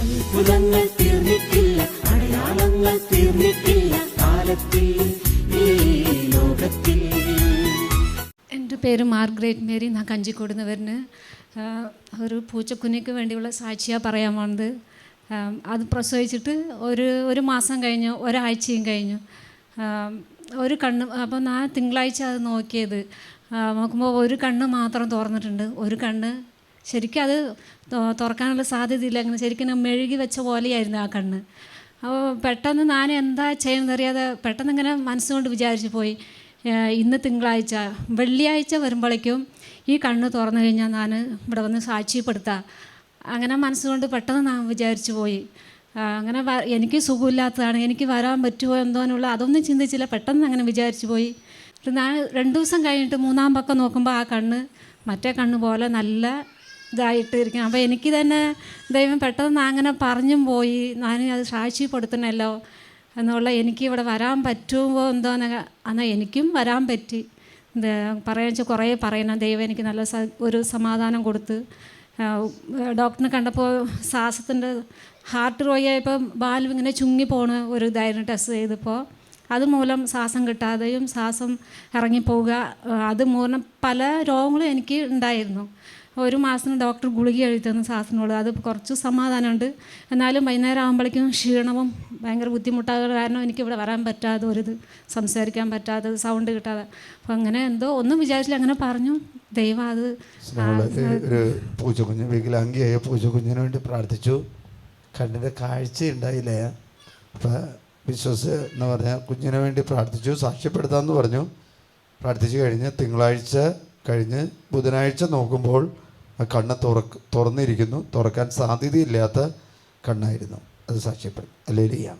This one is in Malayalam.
അത്ഭുതങ്ങൾ തീർന്നിട്ടില്ല അടയാളങ്ങൾ തീർന്നിട്ടില്ല കാലത്തിൽ ലോകത്തിൽ. എന്റെ പേര് മാർഗ്രേറ്റ് മേരി ഞാൻ കഞ്ചിക്കോട് നിന്ന് ഒരു പൂച്ചക്കുഞ്ഞിക്ക് വേണ്ടിയുള്ള സാക്ഷിയാണ് പറയാൻ പോണത് അത് പ്രസവിച്ചിട്ട് ഒരു ഒരു മാസം കഴിഞ്ഞു ഒരാഴ്ചയും കഴിഞ്ഞു. ഒരു കണ്ണ് അപ്പോൾ ഞാൻ തിങ്കളാഴ്ച അത് നോക്കിയത്. നോക്കുമ്പോൾ ഒരു കണ്ണ് മാത്രം തുറന്നിട്ടുണ്ട്. ഒരു കണ്ണ് ശരിക്കും അത് തുറക്കാനുള്ള സാധ്യതയില്ല. അങ്ങനെ ശരിക്കും മെഴുകി വെച്ച പോലെയായിരുന്നു ആ കണ്ണ്. അപ്പോൾ പെട്ടെന്ന് ഞാൻ എന്താ ചെയ്യുന്നറിയാതെ പെട്ടെന്ന് ഇങ്ങനെ മനസ്സുകൊണ്ട് വിചാരിച്ചു പോയി. ഇന്ന് തിങ്കളാഴ്ച വെള്ളിയാഴ്ച വരുമ്പോഴേക്കും ഈ കണ്ണ് തുറന്നു കഴിഞ്ഞാൽ ഞാൻ ഇവിടെ വന്ന് സാക്ഷ്യപ്പെടുത്താം. അങ്ങനെ മനസ്സുകൊണ്ട് പെട്ടെന്ന് ഞാൻ വിചാരിച്ചു പോയി. അങ്ങനെ എനിക്ക് സുഖമില്ലാത്തതാണ് എനിക്ക് വരാൻ പറ്റുമോ എന്തോന്നുള്ള അതൊന്നും ചിന്തിച്ചില്ല. പെട്ടെന്ന് അങ്ങനെ വിചാരിച്ചു പോയി. ഞാൻ രണ്ട് ദിവസം കഴിഞ്ഞിട്ട് മൂന്നാം പക്കം നോക്കുമ്പോൾ ആ കണ്ണ് മറ്റേ കണ്ണ് പോലെ നല്ല ഇതായിട്ട് ഇരിക്കണം അപ്പോൾ എനിക്ക് തന്നെ ദൈവം പെട്ടെന്ന് അങ്ങനെ പറഞ്ഞും പോയി. ഞാൻ അത് സാക്ഷ്യപ്പെടുത്തണമല്ലോ എന്നുള്ള എനിക്ക് ഇവിടെ വരാൻ പറ്റുമോ എന്തോ എന്നാൽ എനിക്കും വരാൻ പറ്റി. പറയാൻ വെച്ചാൽ കുറേ പറയണം. ദൈവം എനിക്ക് നല്ല ഒരു സമാധാനം കൊടുത്ത്. ഡോക്ടറിനെ കണ്ടപ്പോൾ ശ്വാസത്തിന്റെ ഹാർട്ട് റോയായപ്പോൾ ബാലും ഇങ്ങനെ ചുങ്ങി പോണ ഒരു ഇതായിരുന്നു ടെസ്റ്റ് ചെയ്തപ്പോൾ അതുമൂലം ശ്വാസം കിട്ടാതെയും ശ്വാസം ഇറങ്ങിപ്പോവുക അതുമൂലം അത് പല രോഗങ്ങളും എനിക്ക് ഉണ്ടായിരുന്നു. ഒരു മാസത്തിന് ഡോക്ടർ ഗുളിക എഴുതി തന്നു ശ്വാസത്തിനുള്ളത് അത് കുറച്ച് സമാധാനമുണ്ട്. എന്നാലും വൈകുന്നേരം ആകുമ്പോഴേക്കും ക്ഷീണവും ഭയങ്കര ബുദ്ധിമുട്ടാകുന്ന കാരണം എനിക്ക് ഇവിടെ വരാൻ പറ്റാതെ ഒരിത് സംസാരിക്കാൻ പറ്റാതെ സൗണ്ട് കിട്ടാതെ. അപ്പം അങ്ങനെ എന്തോ ഒന്നും വിചാരിച്ചില്ല അങ്ങനെ പറഞ്ഞു. ദൈവം അത് ഒരു പൂച്ചക്കുഞ്ഞ് വികലാംഗിയായ പൂച്ചക്കുഞ്ഞിന് വേണ്ടി പ്രാർത്ഥിച്ചു. കണ്ണിന്റെ കാഴ്ച ഉണ്ടായില്ല. അപ്പം വിശ്വസ് എന്ന് പറഞ്ഞാൽ കുഞ്ഞിന് വേണ്ടി പ്രാർത്ഥിച്ചു സാക്ഷ്യപ്പെടുത്താമെന്ന് പറഞ്ഞു. പ്രാർത്ഥിച്ചു കഴിഞ്ഞ് തിങ്കളാഴ്ച കഴിഞ്ഞ് ബുധനാഴ്ച നോക്കുമ്പോൾ ആ കണ്ണ് തുറക്ക് തുറന്നിരിക്കുന്നു. തുറക്കാൻ സാധ്യതയില്ലാത്ത കണ്ണായിരുന്നു. അത് സാക്ഷ്യപ്പെടും. അല്ലേ ലിയ